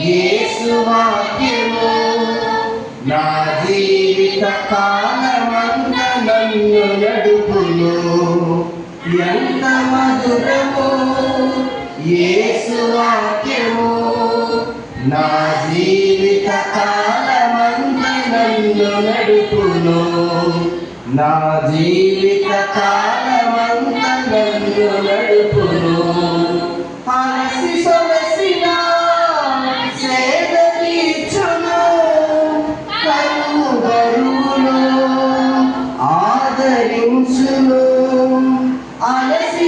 యేసు వాక్యము నా జీవిత కాలమంత నన్ను నడుపును. ఎంత మధురము యేసు వాక్యము నా జీవిత కాలమంత నన్ను నడుపును. నా జీవిత కాలమంత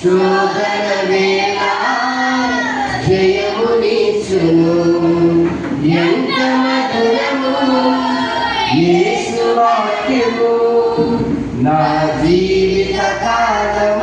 నీచును శోధన వేళ జయము నీచును ఎంత మధురము యేసు వాక్యము నా జీవిత కాలమంత నన్ను నడుపును